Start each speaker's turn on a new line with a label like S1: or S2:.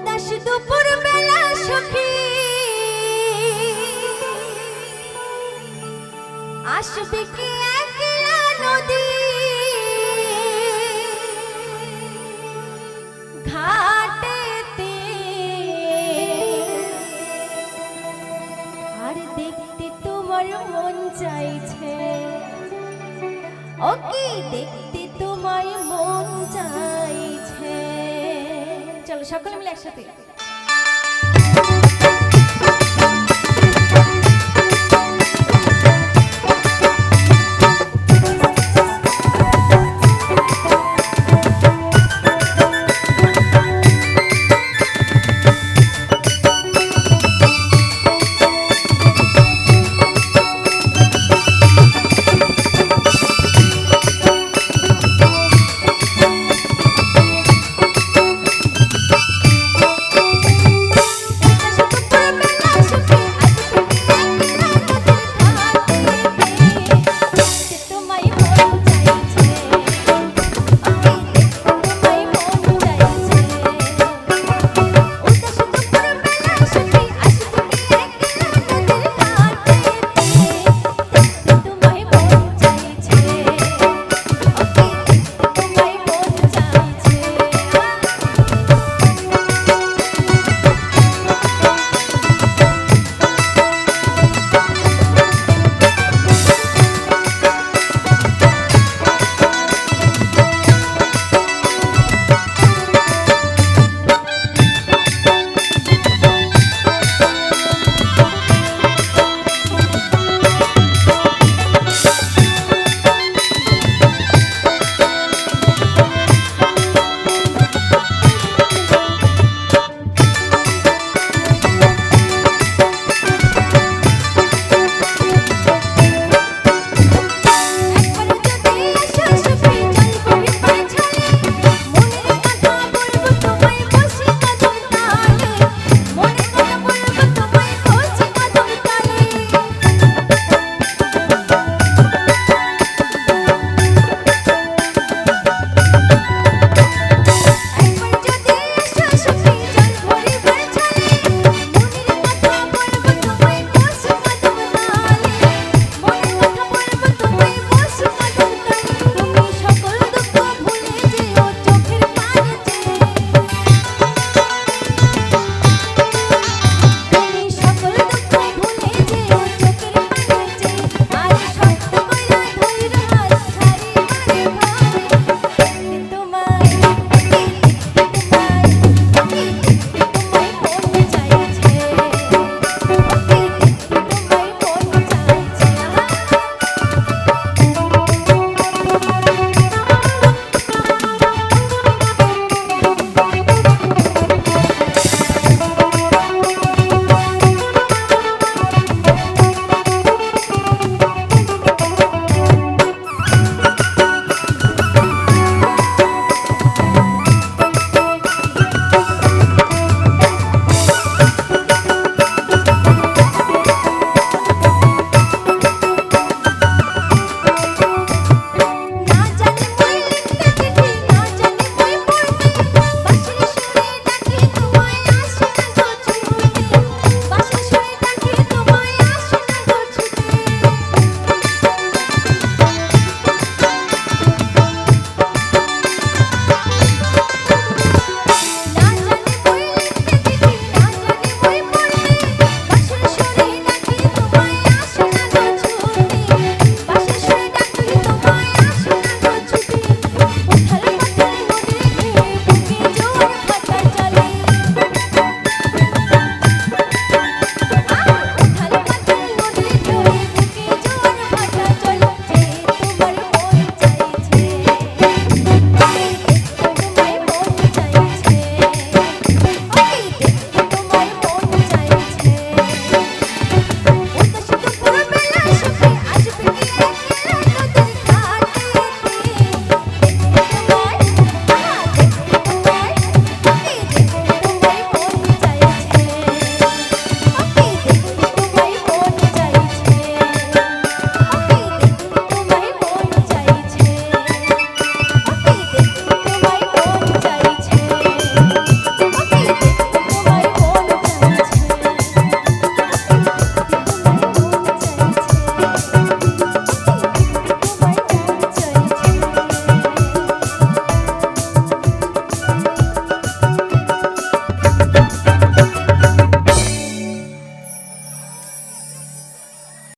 S1: উদাস দুপুর বেলা সখী। আসবে কি একলা নদী? ঘাটেতে। আর দেখতে তোমার মন চাইছে। ও কি দেখতে তোমার মন চাইছে? চলো সকলে মিলে একসাথে।